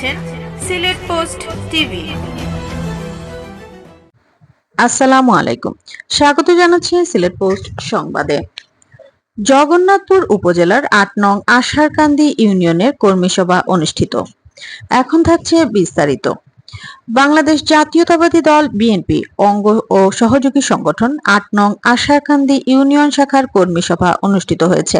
দেখছেন Sylhet post TV. আসসালামু আলাইকুম। স্বাগত জানাচ্ছি সিলেট পোস্ট সংবাদে। জগন্নাথপুর উপজেলার আট নং আশারকান্দি ইউনিয়নের কর্মী সভা অনুষ্ঠিত। এখন থাকছে বিস্তারিত। বাংলাদেশ জাতীয়তাবাদী দল বিএনপি অঙ্গ ও সহযোগী সংগঠন আট নং আশারকান্দি ইউনিয়ন শাখার কর্মী সভা অনুষ্ঠিত হয়েছে।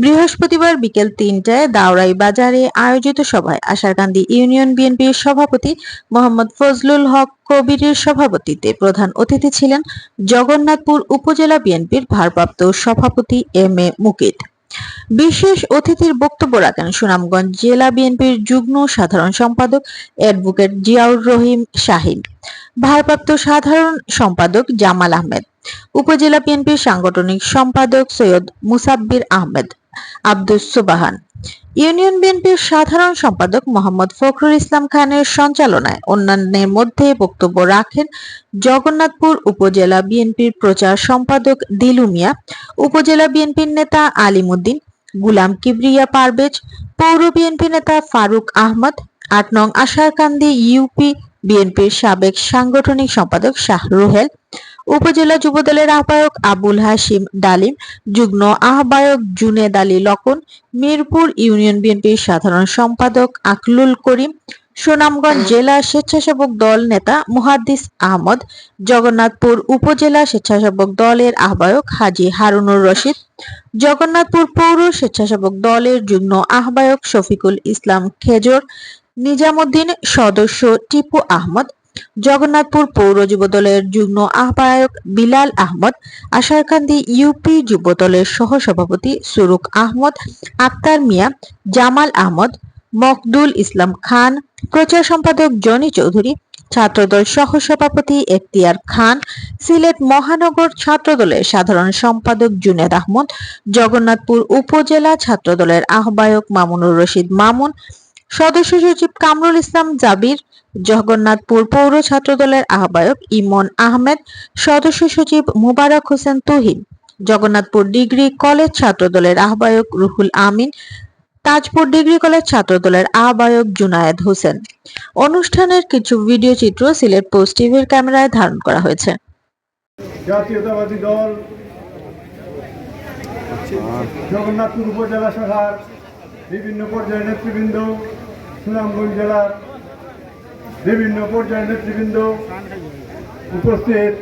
বৃহস্পতিবার বিকেল তিনটায় দাওরাই বাজারে আয়োজিত সভায় আশারকান্দি ইউনিয়ন বিএনপির সভাপতি মোহাম্মদ ফজলুল হক কবিরের সভাপতিত্বে প্রধান অতিথি ছিলেন জগন্নাথপুর উপজেলা বিএনপির ভারপ্রাপ্ত সভাপতি এম এ মুকিত। বিশেষ অতিথির বক্তব্য রাখেন সুনামগঞ্জ জেলা বিএনপির যুগ্ম সাধারণ সম্পাদক অ্যাডভোকেট জিয়াউর রহিম শাহিন, ভারপ্রাপ্ত সাধারণ সম্পাদক জামাল আহমেদ, উপজেলা বিএনপির সাংগঠনিক সম্পাদক সৈয়দ মুসাব্বির আহমেদ, আব্দুস সুবাহান, ইউনিয়ন বিএনপির সাধারণ সম্পাদক মোহাম্মদ ফখরুল ইসলাম খানের সঞ্চালনায় অন্যান্যের মধ্যে বক্তব্য রাখেন জগন্নাথপুর উপজেলা বিএনপির প্রচার সম্পাদক দিলু মিয়া, উপজেলা বিএনপির নেতা আলিমুদ্দিন গুলাম কিবরিয়া পারভেজ, পৌর বিএনপি নেতা ফারুক আহমদ, আট নং আশারকান্দি ইউপি বিএনপির সাবেক সাংগঠনিক সম্পাদক শাহ রুহেল, উপজেলা যুবদলের আহ্বায়ক আবুল হাসিম ডালিম, যুগ্ম আহ্বায়ক জুনেদ আলী লকন, মিরপুর ইউনিয়ন বিএনপির সাধারণ সম্পাদক আকলুল করিম সুনামগঞ্জ জেলা স্বেচ্ছাসেবক দল নেতা মুহাদ্দিস আহমদ, জগন্নাথপুর উপজেলা স্বেচ্ছাসেবক দলের আহ্বায়ক হাজী হারুনুর রশিদ, জগন্নাথপুর পৌর স্বেচ্ছাসেবক দলের যুগ্ম আহ্বায়ক শফিকুল ইসলাম খেজর, নিজামুদ্দিন সদস্য টিপু আহমদ, জগন্নাথপুর পৌর যুবদলের যুগ্ম আহ্বায়ক বিলাল আহমদ, আশারকান্দি ইউপি যুবদলের সহসভাপতি সুরুক আহমদ, আক্তার মিয়া, জামাল আহমদ মকদুল ইসলাম খান, প্রচার সম্পাদক জনি চৌধুরী, ছাত্রদল সহসভাপতি এখতিয়ার খান, সিলেট মহানগর ছাত্রদলের সাধারণ সম্পাদক জুনেদ আহমদ, জগন্নাথপুর উপজেলা ছাত্রদলের আহ্বায়ক মামুনুর রশিদ মামুন, সদস্য সচিব কামরুল ইসলাম জাবির, জগন্নাথপুর পৌর ছাত্রদলের আহ্বায়ক ইমন আহমেদ, সদস্য সচিব মুবারক হোসেন তুহিন, জগন্নাথপুর ডিগ্রি কলেজ ছাত্রদলের আহ্বায়ক রুহুল আমিন তাজপুর ডিগ্রি কলেজ ছাত্রদলের আহ্বায়ক জুনায়েদ হোসেন। অনুষ্ঠানের কিছু ভিডিও চিত্র সিলেট পোস্ট টিভির ক্যামেরায় ধারণ করা হয়েছে। জাতীয়তাবাদী দল, জগন্নাথপুর উপজেলা শাখার বিভিন্ন পর্যায়ের নেতৃবৃন্দ, সুনামগঞ্জ জেলার বিভিন্ন পর্যায়ের নেতৃবৃন্দ উপস্থিত,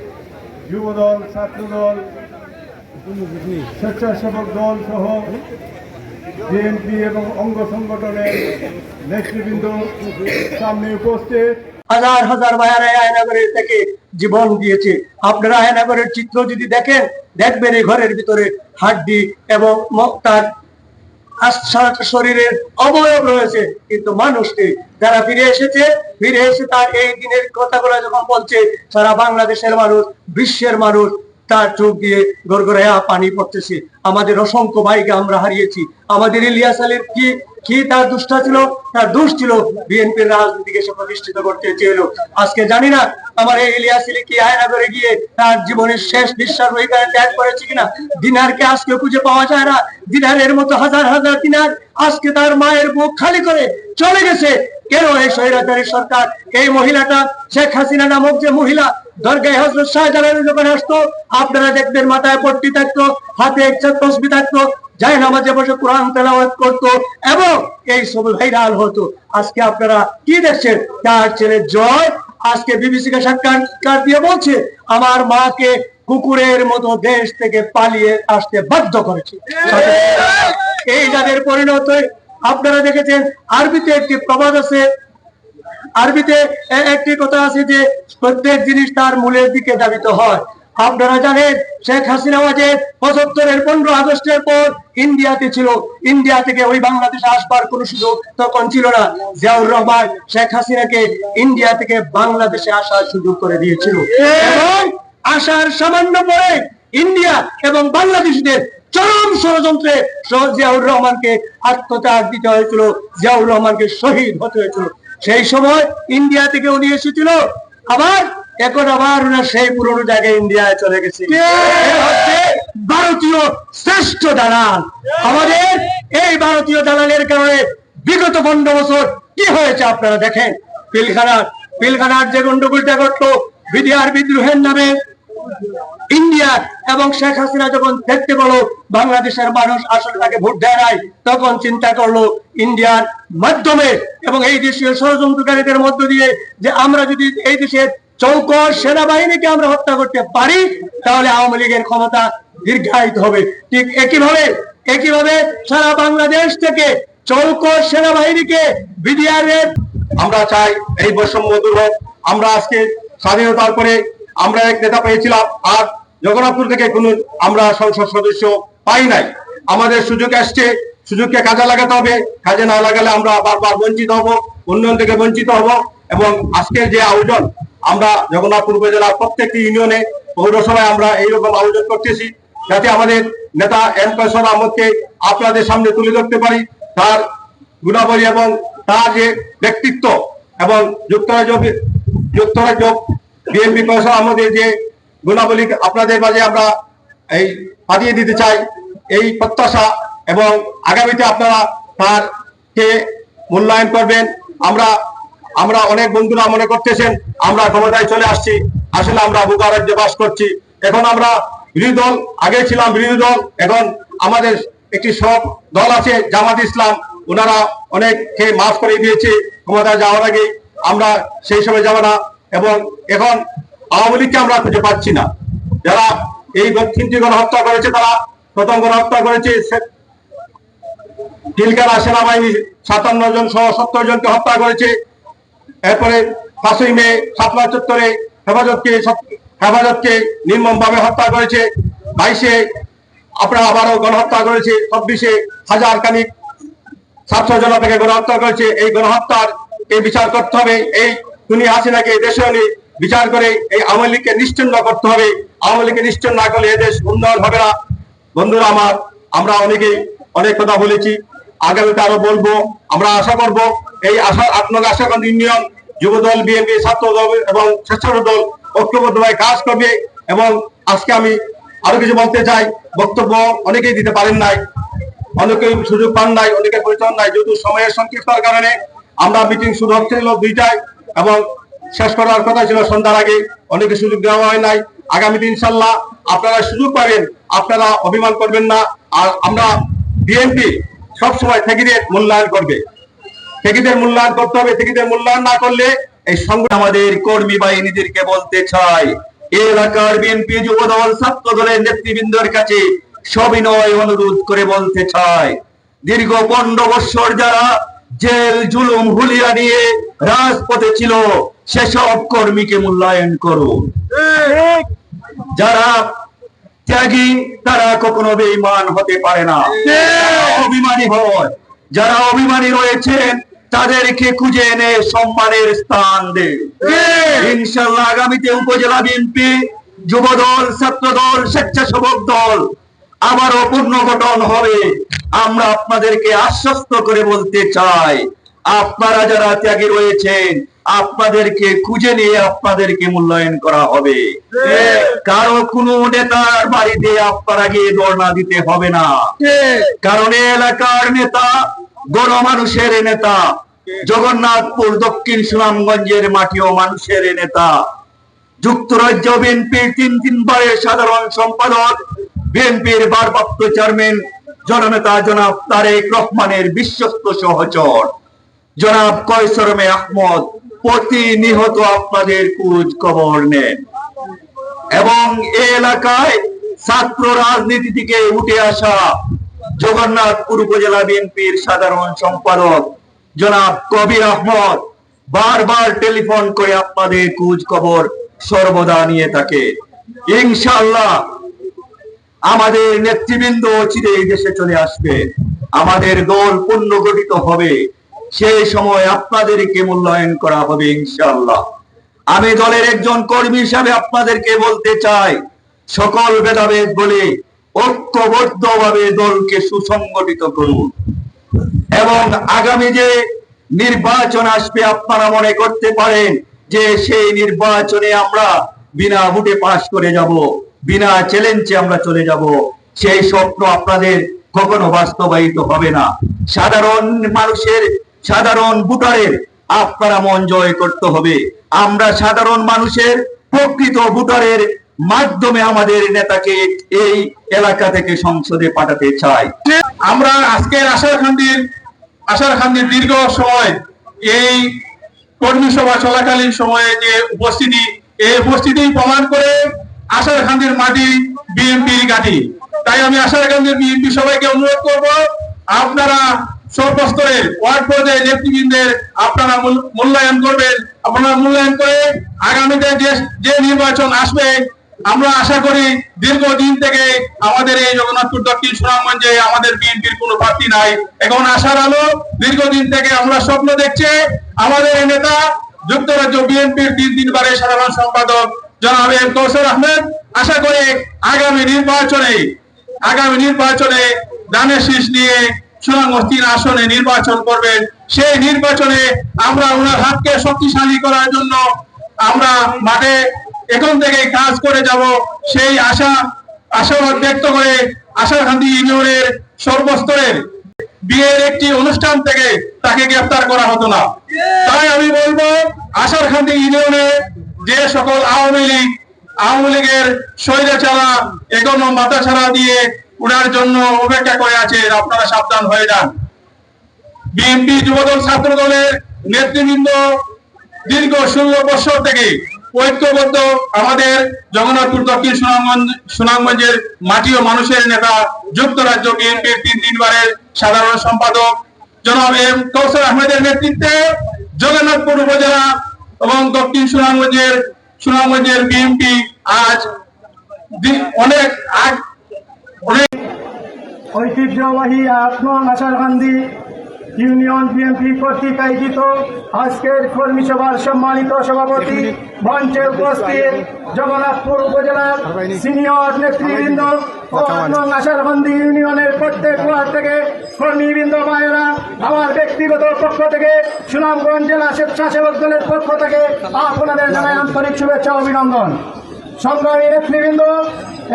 যুবদল, ছাত্রদল, স্বেচ্ছাসেবক দল সহ বিএনপি এবং অঙ্গ সংগঠনের নেতৃবৃন্দ সামনে উপস্থিত। হাজার হাজার ভাইয়ারা আয়নাগরের থেকে জীবন দিয়েছে আপনারা আয়নাগরের চিত্র যদি দেখেন, দেখবেন এই ঘরের ভিতরে হাড্ডি এবং তার শরীরের অবয়ব রয়েছে। কিন্তু মানুষ নেই যারা ফিরে এসেছে, ফিরে এসে তার এই দিনের কথাগুলো যখন বলছে, সারা বাংলাদেশের মানুষ, বিশ্বের মানুষ তার চোখ দিয়ে গড়গড়াইয়া পানি পড়তেছে। আমাদের অসংখ্য ভাইকে আমরা হারিয়েছি। আমাদের ইলিয়াস আলীর কি কি তার দুষ্টা ছিল? তার দোষ ছিল বিএনপির রাজনীতিকে সে প্রতিষ্ঠিত করতে চেয়েছিল। আজকে জানি না আমার এই ইলিয়াস আলী কি আয়না করে গিয়ে তার জীবনের শেষ নিঃশ্বাস ওইখানে ত্যাগ করেছে কিনা? দিনারকে আজকে খুঁজে পাওয়া যায় না। দিনারের মতো হাজার হাজার দিনার আজকে তার মায়ের বুক খালি করে চলে গেছে। কেন এই স্বৈরাচারী সরকার? এই মহিলাটা শেখ হাসিনা নামক যে মহিলা দরগায় হজরত শাহজালালের যখন আসতো, আপনারা দেখবেন মাথায় পট্টি থাকতো, হাতে তসবি থাকতো যাই নামাজে বসে কোরআন তেলাওয়াত করতো, এবং এই সব ভাইরাল হতো। আজকে আপনারা কি দেখছেন? তার ছেলে জয়, আজকে বিবিসি কে সাক্ষাৎকার দিয়ে বলছে, আমার মাকে কুকুরের মতো দেশ থেকে পালিয়ে আসতে বাধ্য করেছে। এই যাদের পরিণত, আপনারা দেখেছেন, আরবিতে একটি প্রবাদ আছে আরবিতে একটি কথা আছে যে, প্রত্যেক জিনিস তার মূলের দিকে দাবিত হয়। আপনারা জানেন, শেখ হাসিনা যে পঁচাত্তরের পনেরো আগস্টের পর ইন্ডিয়াতে ছিল। ইন্ডিয়া থেকে ওই বাংলাদেশে আসবার কোনো সুযোগ তখন ছিল না। জিয়াউর রহমান শেখ হাসিনাকে ইন্ডিয়া থেকে বাংলাদেশে আসার সুযোগ করে দিয়েছিল। এবং আসার সামান্য পরে ইন্ডিয়া এবং বাংলাদেশিদের চরম ষড়যন্ত্রে জিয়াউর রহমানকে আত্মত্যাগ দিতে হয়েছিল। জিয়াউর রহমানকে শহীদ হতে হয়েছিল। সেই সময় ইন্ডিয়া থেকে উনি এসেছিল। আবার এখন আবার ওনার সেই পুরনো জায়গায় ইন্ডিয়ায় চলে গেছে। ভারতীয় শ্রেষ্ঠ দালাল। আমাদের এই ভারতীয় দালালের কারণে বিগত পনেরো বছর কি হয়েছে আপনারা দেখেন। পিলখানার পিলখানার যে গন্ডগোলটা ঘটলো বিডিআর বিদ্রোহের নামে ইন্ডিয়া এবং শেখ হাসিনা যখন দেখতে পেল বাংলাদেশের মানুষ আসলে তাকে ভোট দেয় নাই, তখন চিন্তা করল ইন্ডিয়ার মাধ্যমে এবং এই দেশীয় ষড়যন্ত্রকারীদের মধ্য দিয়ে যে আমরা যদি এই দেশের চৌকর সেনাবাহিনীকে আমরা হত্যা করতে পারি, তাহলে আওয়ামী লীগের ক্ষমতা দীর্ঘায়িত হবে। ঠিক একইভাবে একইভাবে সারা বাংলাদেশ থেকে চৌকর সেনাবাহিনীকে বিডিআর আমরা চাই এই বৈষম্য দূর হোক। আমরা আজকে স্বাধীনতার পরে আমরা এক নেতা পেয়েছিলাম, আর জগন্নাথপুর থেকে কোনো আমরা সংসদ সদস্য পাই নাই। আমাদের সুযোগ আসছে, সুযোগকে কাজে লাগাতে হবে। কাজে না লাগালে আমরা বারবার বঞ্চিত হব, উন্নয়ন থেকে বঞ্চিত হব। এবং আজকের যে আয়োজন, আমরা জগন্নাথপুর উপজেলার প্রত্যেকটি ইউনিয়নে, পৌরসভায় আমরা এইরকম আয়োজন করতেছি, যাতে আমাদের নেতা এম কৈশোর আহমদকে আপনাদের সামনে তুলে ধরতে পারি। তার গুণাবলী এবং তার যে ব্যক্তিত্ব এবং যুক্তরাজ্য যুক্তরাজ্য বিএনপি কৈশোর আহমদের যে গুণাবলী আপনাদের মাঝে আমরা এই পাঠিয়ে দিতে চাই, এই প্রত্যাশা এবং আগামীতে আপনারা তার কে মূল্যায়ন করবেন। আমরা আমরা অনেক বন্ধুরা মনে করতেছেন, আমরা ক্ষমতায় চলে আসছি, আসলে আমরা বোকা রাজ্যে বাস করছি। এখন আমরা বিরোধী দল, আগে ছিলাম বিরোধী দল, এখন আমাদের একটি সব দল আছে, জামাত ইসলাম, ওনারা অনেককে মাফ করে দিয়েছে, ক্ষমতায় যাওয়ার আগে। আমরা সেই সময় যাব না এবং এখন আওয়ামী লীগকে আমরা খুঁজে পাচ্ছি না। যারা এই দক্ষিণ দক্ষিণটি গণহত্যা করেছে, তারা প্রথম গণহত্যা করেছে টিলকারা সেনাবাহিনী সাতান্ন জন সহ সত্তর জনকে হত্যা করেছে। এরপরে পাঁচই মে সাতলা চত্বরে হেফাজতকে হেফাজতকে নির্মম ভাবে হত্যা করেছে। বাইশে আপনারা আবারও গণহত্যা করেছে। চব্বিশে হাজার খানিক ছাত্র জনতাকে গণহত্যা করেছে। এই গণহত্যার এই বিচার করতে হবে। এই তুমি হাসিনাকে দেশে? এনে বিচার করে এই আওয়ামী লীগকে নিশ্চিন্ন করতে হবে। আওয়ামী লীগকে নিশ্চিন্ন না করলে এদেশ উন্নয়ন হবে না। বন্ধুরা আমার, আমরা অনেকেই অনেক কথা বলেছি। আগামীতে আরও বলব। আমরা আশা করব, এই আশা আপনার আশাকান্ত ইউনিয়ন যুব দল বিএনপি ছাত্র দল এবং স্বেচ্ছাসেবক দল ঐক্যবদ্ধভাবে কাজ করবে এবং আজকে আমি আরও কিছু বলতে চাই। বক্তব্য অনেকেই দিতে পারেন নাই অনেকে সুযোগ পান নাই অনেকে পরিচালন নাই। যেহেতু সময়ের সংক্ষিপ্তার কারণে আমরা মিটিং শুরু হচ্ছে হলো দুইটায়। এবং শেষ করার কথা ছিল সন্ধ্যার আগে। অনেকে সুযোগ দেওয়া হয় নাই। আগামী ইনশাল্লাহ আপনারা সুযোগ পাবেন। আপনারা অভিমান করবেন না। আর আমরা বিএনপি সবসময় থেকিদের মূল্যায়ন করবে। থেকিদের মূল্যায়ন করতে হবে। থেকিদের মূল্যায়ন না করলে এই সংগঠন আমাদের কর্মী বাহিনীদেরকে বলতে চাই এলাকার বিএনপি যুব দল ছাত্র দলের নেতৃবৃন্দের কাছে সবিনয় অনুরোধ করে বলতে চাই দীর্ঘ পনেরো বৎসর যারা জেল জুলুম হুলিয়া নিয়ে রাজপথে ছিল সেসব কর্মীকে মূল্যায়ন করুন যারা ত্যাগী তারা কখনো বেঈমান হতে পারে না। অভিমানী হয় যারা অভিমানী রয়েছেন তাদেরকে খুঁজে এনে সম্মানের স্থান দে ইনশাল্লাহ আগামীতে উপজেলা বিএনপি যুব দল ছাত্র দল স্বেচ্ছাসেবক দল আবারও পুনর্গঠন হবে। আমরা আপনাদেরকে আশ্বস্ত করে বলতে চাই, আপনারা যারা ত্যাগী রয়েছেন, আপনাদেরকে খুঁজে নিয়ে আপনাদেরকে মূল্যায়ন করা হবে। কারও কোনো নেতার বাড়িতে আপনারা গিয়ে ধর্ণা দিতে হবে না। কারণ এলাকার নেতা, গণমানুষের নেতা, জগন্নাথপুর, দক্ষিণ সুনামগঞ্জের মাটিও মানুষের নেতা, যুক্তরাজ্য বিএনপির তিন তিনবারের সাধারণ সম্পাদক বিএনপির ভারপ্রাপ্ত চেয়ারম্যান জননেতা জনাব তারেক রহমানের বিশ্বস্ত সহচর। জনাব কয়সরমে আহমদ প্রতিনিহত আপনাদের খোঁজ খবর নেন। এবং এই এলাকায় ছাত্র রাজনীতি থেকে উঠে আসা জগন্নাথপুর উপজেলা বিএনপির সাধারণ সম্পাদক জনাব কবির আহমদ বারবার টেলিফোন করে আপনাদের খোঁজ খবর সর্বদা নিয়ে থাকে। ইনশাআল্লাহ আমাদের নেতৃবৃন্দ চিরে এই দেশে চলে আসবে। আমাদের দল পুনর্গঠিত হবে। সেই সময় আপনাদেরকে মূল্যায়ন করা হবে ইনশাআল্লাহ। আমি দলের একজন কর্মী হিসাবে আপনাদেরকে বলতে চাই, সকল ভেদাভেদ বলে ঐক্যবদ্ধভাবে দলকে সুসংগঠিত করুন। এবং আগামী যে নির্বাচন আসবে, আপনারা মনে করতে পারেন যে সেই নির্বাচনে আমরা বিনা ভোটে পাশ করে যাব। বিনা চ্যালেঞ্জে আমরা চলে যাব। সেই স্বপ্ন আপনাদের কখনো বাস্তবায়িত হবে না। সাধারণ মানুষের, সাধারণ ভোটারের আপনারা মন জয় করতে হবে। আমরা সাধারণ মানুষের, প্রকৃত ভোটারের মাধ্যমে আমাদের নেতাকে এই এলাকা থেকে সংসদে পাঠাতে চাই। আমরা আজকের আশার খান্দির আশার খান্দির দীর্ঘ সময় এই কর্মী সভা চলাকালীন সময়ে যে উপস্থিতি, এই উপস্থিতি প্রমাণ করে আশার খান্দির মাটি বিএনপির ঘাঁটি তাই আমি আশার খান্দির বিএনপি সবাইকে অনুরোধ করব, আপনারা সর্বস্তরের ওয়ার্ড পর্যায়ে নেতৃবৃন্দের আপনারা মূল্যায়ন করবেন। আপনারা মূল্যায়ন করে আগামীতে যে যে নির্বাচন আসবে, আমরা আশা করি দীর্ঘদিন থেকে আমাদের এই জগন্নাথপুর দক্ষিণ সুনামগঞ্জে আমাদের বিএনপির কোনো প্রার্থী নাই। এখন আশার আলো, দীর্ঘদিন থেকে আমরা স্বপ্ন দেখছি। আমাদের নেতা, যুক্তরাজ্য বিএনপির তিন তিনবারের সাধারণ সম্পাদক জনাব এম কৌসর আহমেদ, আশা করি আগামী নির্বাচনে আগামী নির্বাচনে দানের শীষ নিয়ে সুনামগঞ্জ আসনে নির্বাচন করবেন। সেই নির্বাচনে আমরা ওনার হাতকে শক্তিশালী করার জন্য আমরা মাঠে এখন থেকে কাজ করে যাব। সেই আশা, আশাবাদ ব্যক্ত করে আশাকান্দি ইউনিয়নের সর্বস্তরের বিয়ের একটি অনুষ্ঠান থেকে তাকে গ্রেফতার করা হতো না। তাই আমি বলব আশার আশারখান্দি ইউনিয়নে যে সকল আওয়ামী লীগ, আওয়ামী লীগের স্বৈরাচারা এখনও মাথা ছাড়া দিয়ে উনার জন্য অপেক্ষা করে আছে আপনারা সাবধান হয়ে যান। বিএনপি যুবদল ছাত্র দলের নেতৃবৃন্দ দীর্ঘ ষোলো বছর থেকে ঐক্যবদ্ধ আমাদের জগন্নাথপুর দক্ষিণ সুনামগঞ্জ, সুনামগঞ্জের মাটি ও মানুষের নেতা, যুক্তরাজ্য বিএনপির তিন তিনবারের সাধারণ সম্পাদক জনাব এম কৌশল আহমেদের নেতৃত্বে জগন্নাথপুর উপজেলা এবং দক্ষিণ সুনামগঞ্জের সুনামগঞ্জের বিএনপি আজ অনেক আগ অনেক ঐতিহ্যবাহী আত্মন আশারকান্দি ইউনিয়ন বিএনপি কর্তৃক আয়োজিত আজকের কর্মী সভার সম্মানিত সভাপতি মঞ্চে উপস্থিত জগন্নাথপুর উপজেলার সিনিয়র নেতৃবৃন্দ ও আত্মন ইউনিয়নের প্রত্যেক ওয়ার্ড থেকে কর্মীবৃন্দ ভাইয়েরা, আমার ব্যক্তিগত পক্ষ থেকে সুনামগঞ্জ জেলা স্বেচ্ছাসেবক দলের পক্ষ থেকে আপনাদের জানাই আন্তরিক শুভেচ্ছা অভিনন্দন। সংগ্রামী নেতৃবৃন্দ,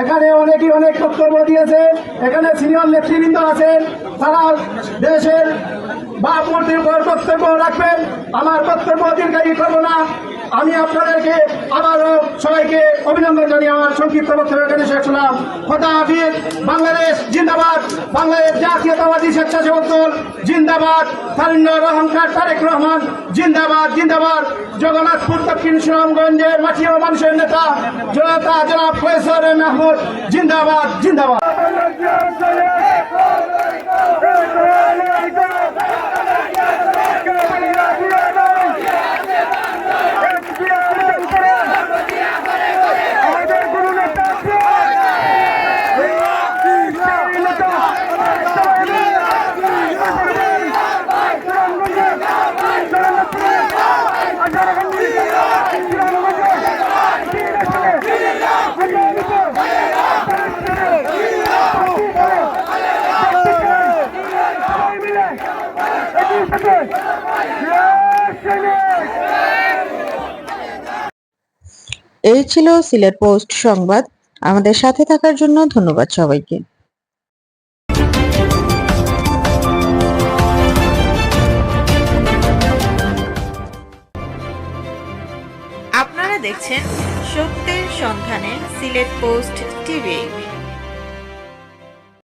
এখানে অনেকে অনেক বক্তব্য দিয়েছে। এখানে সিনিয়র নেতৃবৃন্দ আছেন, তারা দেশের উপর বক্তব্য রাখবেন। আমার বক্তব্য দীর্ঘায়ী করব না। আমি আপনাদেরকে আবারও সবাইকে অভিনন্দন জানিয়ে আমার সংক্ষিপ্ত বক্তব্য এখানে শেষ হলাম খোদা হাফিজ, বাংলাদেশ জিন্দাবাদ। বাংলাদেশ জাতীয়তাবাদী স্বেচ্ছাসেবক দল, জিন্দাবাদ। তারিন্নর অহংকার তারেক রহমান, জিন্দাবাদ জিন্দাবাদ। জগন্নাথপুর দক্ষিণ সুনামগঞ্জের মাটি ও মানুষের নেতা, জনতা জনাব ফয়সর মাহমুদ, জিন্দাবাদ জিন্দাবাদ। এই ছিল সিলেট পোস্ট সংবাদ। আমাদের সাথে থাকার জন্য ধন্যবাদ সবাইকে। আপনারা দেখছেন সত্যের সন্ধানে সিলেট পোস্ট টিভি।